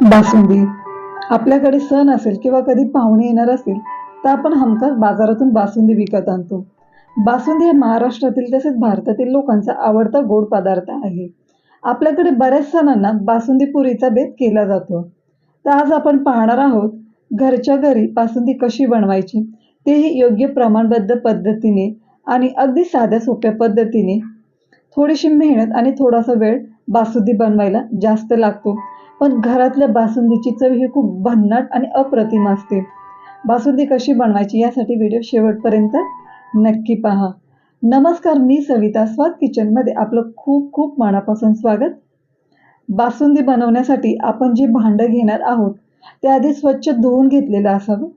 बासुंदी. आपल्याकडे सण असेल किंवा कधी पाहुणे येणार असेल तर आपण हमखास बाजारातून बासुंदी विकत आणतो. बासुंदी हे महाराष्ट्रातील तसेच भारतातील लोकांचा आवडता गोड पदार्थ आहे. आपल्याकडे बऱ्याच सणांना बासुंदी पुरीचा बेत केला जातो. तर आज आपण पाहणार आहोत घरच्या घरी बासुंदी कशी बनवायची तेही योग्य प्रमाणबद्ध पद्धतीने आणि अगदी साध्या सोप्या पद्धतीने. थोडीशी मेहनत आणि थोडासा वेळ बासुंदी बनवायला जास्त लागतो. पण घरातल्या बासुंदीची चव ही खूप भन्नाट आणि अप्रतिम असते. बासुंदी कशी बनवायची यासाठी व्हिडिओ शेवटपर्यंत नक्की पहा. नमस्कार मी सविता स्वाद किचनमध्ये आपलं खूप खूप मनापासून स्वागत. बासुंदी बनवण्यासाठी आपण जी भांडं घेणार आहोत ते आधी स्वच्छ धुवून घेतलेलं असावं.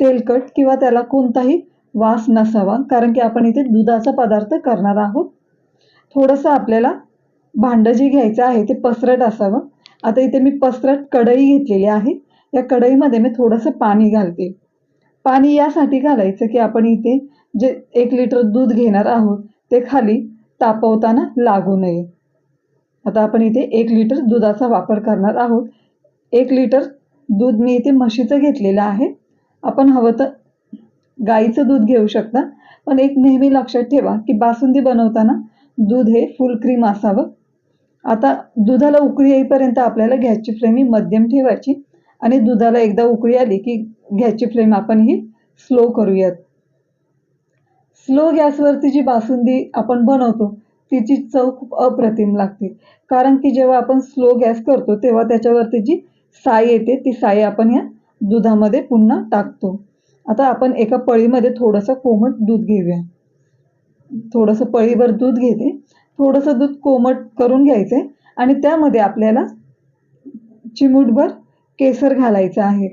तेलकट किंवा त्याला कोणताही वास नसावा कारण की आपण इथे दुधाचा पदार्थ करणार आहोत. थोडंसं आपल्याला भांडं जे घ्यायचं आहे ते पसरट असावं. आता इथे मी पसरट कढई घेतलेली आहे. या कढईमध्ये मी थोडंसं पाणी घालते. पाणी यासाठी घालायचं की आपण इथे जे एक लिटर दूध घेणार आहोत ते खाली तापवताना लागू नये. आता आपण इथे एक लिटर दुधाचा वापर करणार आहोत. एक लिटर दूध मी इथे म्हशीचं घेतलेलं आहे. आपण हवं तर गाईचं दूध घेऊ शकता. पण एक नेहमी लक्षात ठेवा की बासुंदी बनवताना दूध हे फुल क्रीम असावं. आता दुधाला उकळी येईपर्यंत आपल्याला गॅसची फ्लेम ही मध्यम ठेवायची आणि दुधाला एकदा उकळी आली की गॅसची फ्लेम आपण ही स्लो करूयात. स्लो गॅसवरती जी बासुंदी आपण बनवतो तिची चव खूप अप्रतिम लागते. कारण की जेव्हा आपण स्लो गॅस करतो तेव्हा त्याच्यावरती जी साई येते ती साई आपण या दुधामध्ये पुन्हा टाकतो. आता आपण एका पळीमध्ये थोडंसं कोमट दूध घेऊया. थोडंसं पळीभर दूध घेते. थोडंसं दूध कोमट करून घ्यायचं आहे आणि त्यामध्ये आपल्याला चिमूटभर केसर घालायचं आहे.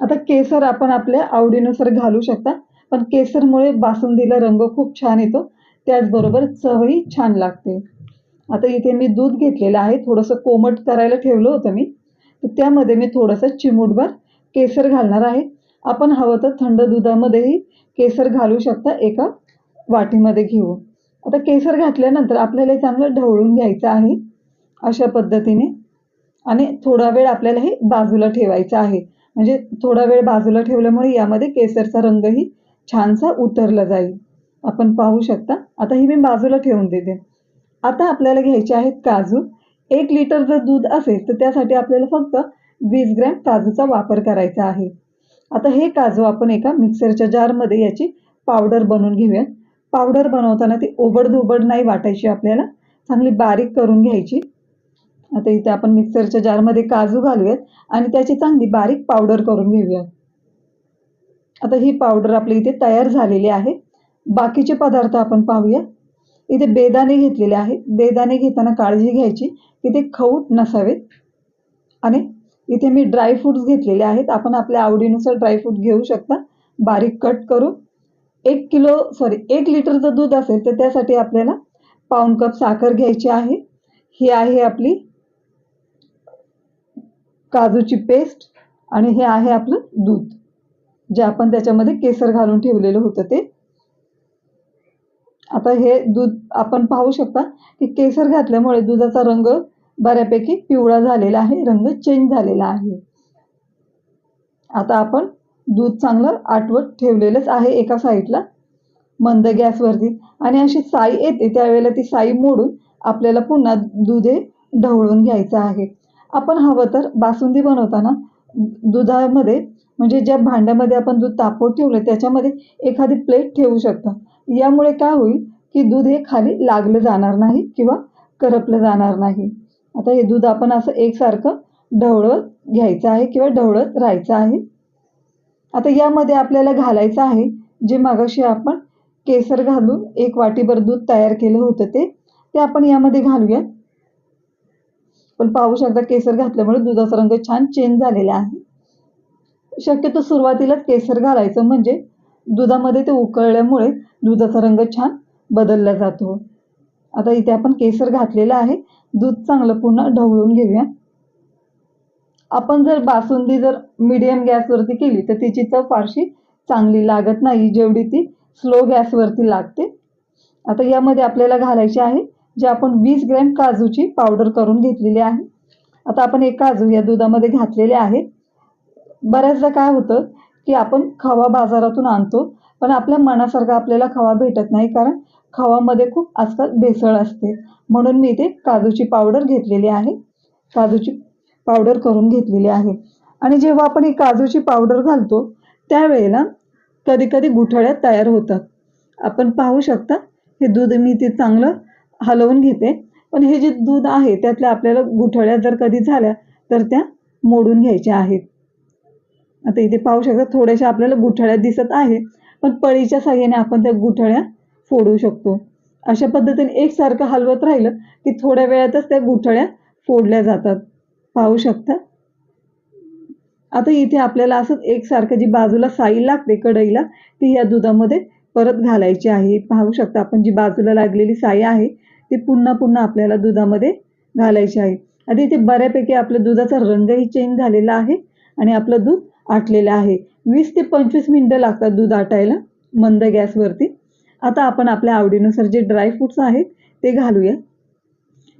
आता केसर आपण आपल्या आवडीनुसार घालू शकता पण केसरमुळे बासुंदीला रंग खूप छान येतो त्याचबरोबर चवही छान लागते. आता इथे मी दूध घेतलेलं आहे थोडंसं कोमट करायला ठेवलं होतं मी तर त्यामध्ये मी थोडंसं चिमूटभर केसर घालणार आहे. आपण हवं तर थंड दुधामध्येही केसर घालू शकता एका वाटीमध्ये घेऊ आता केसर घातल्यानंतर आपल्याला हे चांगलं ढवळून घ्यायचं आहे अशा पद्धतीने. आणि थोडा वेळ आपल्याला हे बाजूला ठेवायचं आहे. म्हणजे थोडा वेळ बाजूला ठेवल्यामुळे यामध्ये केसरचा रंगही छानसा उतरला जाईल. आपण पाहू शकता. आता ही मी बाजूला ठेवून देते. आता आपल्याला घ्यायचे आहेत काजू. एक लिटर जर दूध असेल तर त्यासाठी आपल्याला फक्त वीस ग्रॅम काजूचा वापर करायचा आहे. आता हे काजू आपण एका मिक्सरच्या जारमध्ये याची पावडर बनवून घेऊयात. पावडर बनवताना ती ओबडधोबड नाही वाटायची आपल्याला. चांगली बारीक करून घ्यायची. आता इथे आपण मिक्सरच्या जारमध्ये काजू घालूयात आणि त्याची चांगली बारीक पावडर करून घेऊयात. आता ही पावडर आपली इथे तयार झालेली आहे. बाकीचे पदार्थ आपण पाहूया. इथे बेदाणे घेतलेले आहे बेदाणे घेताना काळजी घ्यायची की ते खऊट नसावेत. आणि इथे मी ड्रायफ्रूट्स घेतलेले आहेत. आपण आपल्या आवडीनुसार ड्रायफ्रूट घेऊ शकता. बारीक कट करून. एक किलो सॉरी एक लिटरचं दूध असेल तर त्यासाठी आपल्याला पाऊण कप साखर घ्यायची आहे. ही आहे आपली काजूची पेस्ट आणि हे आहे आपलं दूध जे आपण त्याच्यामध्ये केसर घालून ठेवलेलं होतं ते. आता हे दूध आपण पाहू शकता की केसर घातल्यामुळे दुधाचा रंग बऱ्यापैकी पिवळा झालेला आहे रंग चेंज झालेला आहे. आता आपण दूध चांगलं आटवत ठेवलेलंच आहे एका साईडला मंद गॅसवरती. आणि अशी साई येते त्यावेळेला ती साई मोडून आपल्याला पुन्हा दूध हे ढवळून घ्यायचं आहे. आपण हवं तर बासुंदी बनवताना दुधामध्ये म्हणजे ज्या भांड्यामध्ये आपण दूध तापवत ठेवलं त्याच्यामध्ये एखादी प्लेट ठेवू शकता. यामुळे काय होईल की दूध हे खाली लागलं जाणार नाही किंवा करपलं जाणार नाही. आता हे दूध आपण असं एकसारखं ढवळत घ्यायचं आहे किंवा ढवळत राहायचं आहे. आता यामध्ये आपल्याला घालायचं आहे जे मागाशी आपण केसर घालून एक वाटीभर दूध तयार केलं होतं ते ते आपण यामध्ये घालूयात. पण पाहू शकता केसर घातल्यामुळे दुधाचा रंग छान चेंज झालेला आहे. शक्यतो सुरुवातीलाच केसर घालायचं म्हणजे दुधामध्ये ते उकळल्यामुळे दुधाचा रंग छान बदलला जातो. आता इथे आपण केसर घातलेलं आहे दूध चांगलं पुन्हा ढवळून घेऊया. आपण जर बासुंदी जर मीडियम गॅसवरती केली तर तिची चव फारशी चांगली लागत नाही. जेवढी ती स्लो गॅसवरती लागते. आता यामध्ये आपल्याला घालायची आहे जे आपण वीस ग्रॅम काजूची पावडर करून घेतलेली आहे. आता आपण एक काजू या दुधामध्ये घातलेले आहेत बऱ्याचदा काय होतं की आपण खवा बाजारातून आणतो पण आपल्या मनासारखा आपल्याला खवा भेटत नाही कारण खवामध्ये खूप आजकाल भेसळ असते. म्हणून मी इथे काजूची पावडर घेतलेली आहे. काजूची पावडर करून घेतलेली आहे. आणि जेव्हा आपण ही काजूची पावडर घालतो त्यावेळेला कधी कधी गुठळ्या तयार होतात. आपण पाहू शकता हे दूध मी ते चांगलं हलवून घेते. पण हे जे दूध आहे त्यातल्या आपल्याला गुठळ्या जर कधी झाल्या तर त्या मोडून घ्यायच्या आहेत. आता इथे पाहू शकता थोड्याशा आपल्याला गुठळ्या दिसत आहे पण पळीच्या साह्याने आपण त्या गुठळ्या फोडू शकतो. अशा पद्धतीने एकसारखं हलवत राहिलं की थोड्या वेळातच त्या गुठळ्या फोडल्या जातात. पाहू शकता. आता इथे आपल्याला असं एकसारखं जी बाजूला साई लागते कढईला ती या दुधामध्ये परत घालायची आहे. पाहू शकता आपण जी बाजूला लागलेली साई आहे ती पुन्हा पुन्हा आपल्याला दुधामध्ये घालायची आहे. आता इथे बऱ्यापैकी आपल्या दुधाचा रंगही चेंज झालेला आहे आणि आपलं दूध आटलेलं आहे. वीस ते पंचवीस मिनटं लागतात दूध आटायला मंद गॅसवरती. आता आपण आपल्या आवडीनुसार जे ड्रायफ्रूट्स आहेत ते घालूया.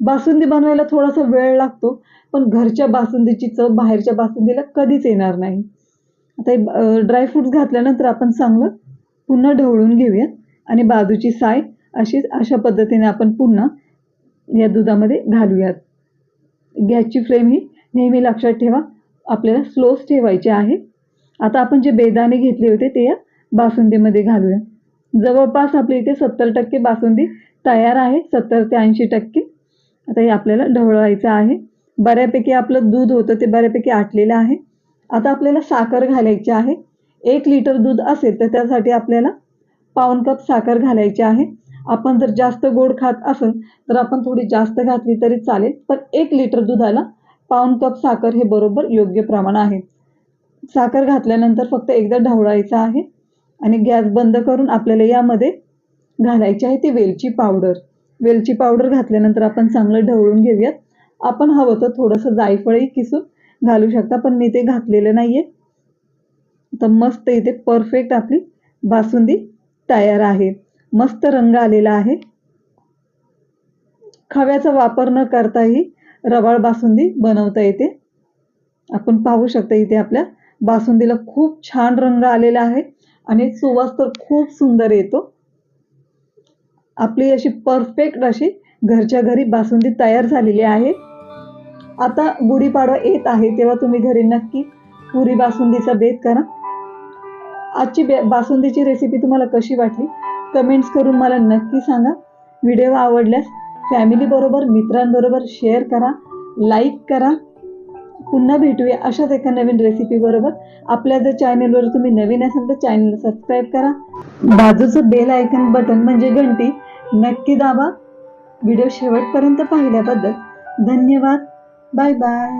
बासुंदी बनवायला थोडासा वेळ लागतो पण घरच्या बासुंदीची चव बाहेरच्या बासुंदीला कधीच येणार नाही. आता हे ड्रायफ्रूट्स घातल्यानंतर आपण चांगलं पुन्हा ढवळून घेऊया. आणि बाजूची साय अशीच अशा पद्धतीने आपण पुन्हा या दुधामध्ये घालूयात. गॅसची फ्लेम ही नेहमी लक्षात ठेवा. आपल्याला स्लोच ठेवायचे आहे. आता आपण जे बेदाणे घेतले होते ते या बासुंदीमध्ये घालूया. जवळपास आपल्या इथे सत्तर टक्के बासुंदी तयार आहे. सत्तर ते ऐंशी टक्के आता हे आपल्याला ढवळायचं आहे. बऱ्यापैकी आपलं दूध होतं ते बऱ्यापैकी आटलेलं आहे. आता आपल्याला साखर घालायची आहे. एक लिटर दूध असेल तर त्यासाठी आपल्याला पाऊन कप साखर घालायची आहे. आपण जर जास्त गोड खात असेल तर आपण थोडी जास्त घातली तरी चालेल पण एक लिटर दुधाला पाऊन कप साखर हे बरोबर योग्य प्रमाण आहे. साखर घातल्यानंतर फक्त एकदा ढवळायचं आहे आणि गॅस बंद करून आपल्याला यामध्ये घालायची आहे ती वेलची पावडर. वेलची पावडर घातल्यानंतर आपण चांगलं ढवळून घेऊयात. आपण हवं तर थोडंसं जायफळही किसून घालू शकता पण मी ते घातलेलं नाही आहे तर मस्त इथे परफेक्ट आपली बासुंदी तयार आहे. मस्त रंग आलेला आहे. खव्याचा वापर न करताही रवाळ बासुंदी बनवता येते. आपण पाहू शकता इथे आपल्या बासुंदीला खूप छान रंग आलेला आहे आणि सुवास तर खूप सुंदर येतो. आपली अशी परफेक्ट अशी घरच्या घरी बासुंदी तयार झालेली आहे. आता गुढीपाडवा येत आहे तेव्हा तुम्ही घरी नक्की पुरी बासुंदीचा बेत करा. आजची बे बासुंदीची रेसिपी तुम्हाला कशी वाटली? कमेंट्स करून मला नक्की सांगा. व्हिडिओ आवडल्यास फॅमिलीबरोबर मित्रांबरोबर शेअर करा लाईक करा. पुन्हा भेटूया अशाच एका नवीन रेसिपीबरोबर आपल्या जर चॅनेलवर तुम्ही नवीन असाल तर चॅनल सबस्क्राईब करा. बाजूचं बेल आयकन बटन म्हणजे घंटी. नक्की दाबा. व्हिडिओ शेवटपर्यंत पाहिल्याबद्दल धन्यवाद. Bye bye